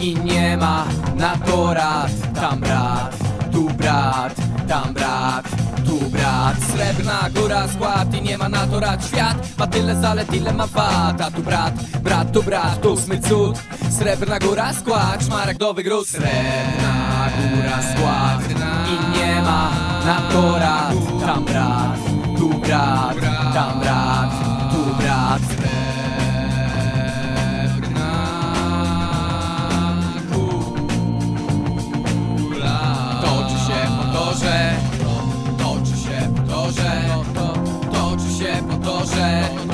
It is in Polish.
i nie ma. Na to rad Tam brat, tu brat, tam brat, tu brat. Srebrna góra skład i nie ma na to rad. Świat ma tyle zalet, ile ma wad A tu brat, brat, tu brat, tu ósmy cud. Srebrna góra skład, szmaragdowy gród Srebrna góra skład i nie ma na to rad. Tam brat, tu brat, tam brat, tu brat może.